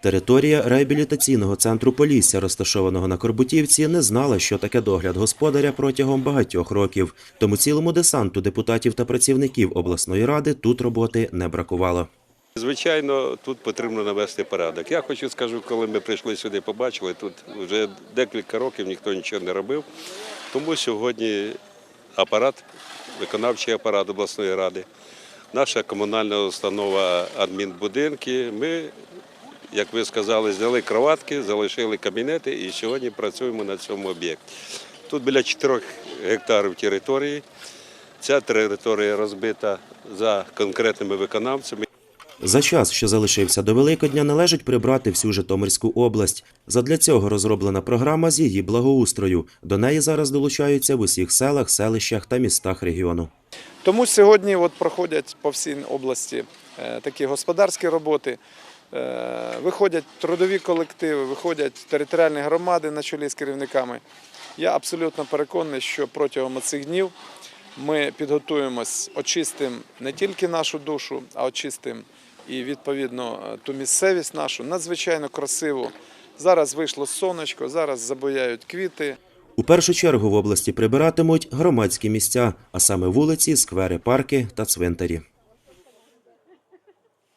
Територія реабілітаційного центру Полісся, розташованого на Корбутівці, не знала, що таке догляд господаря протягом багатьох років. Тому цілому десанту депутатів та працівників обласної ради тут роботи не бракувало. Звичайно, тут потрібно навести порядок. Я хочу скажу, коли ми прийшли сюди, побачили, тут вже декілька років ніхто нічого не робив. Тому сьогодні апарат, виконавчий апарат обласної ради, наша комунальна установа адмінбудинки. Ми, як ви сказали, зняли кроватки, залишили кабінети і сьогодні працюємо на цьому об'єкті. Тут біля 4 гектарів території. Ця територія розбита за конкретними виконавцями. За час, що залишився до Великодня, належить прибрати всю Житомирську область. Задля цього розроблена програма з її благоустрою. До неї зараз долучаються в усіх селах, селищах та містах регіону. Тому сьогодні от проходять по всій області е, такі господарські роботи. Е, Виходять трудові колективи, виходять територіальні громади на чолі з керівниками. Я абсолютно переконаний, що протягом цих днів ми підготуємось, очистимо не тільки нашу душу, а очистимо і відповідно ту місцевість нашу надзвичайно красиву. Зараз вийшло сонечко, зараз забояють квіти. У першу чергу в області прибиратимуть громадські місця, а саме вулиці, сквери, парки та цвинтарі.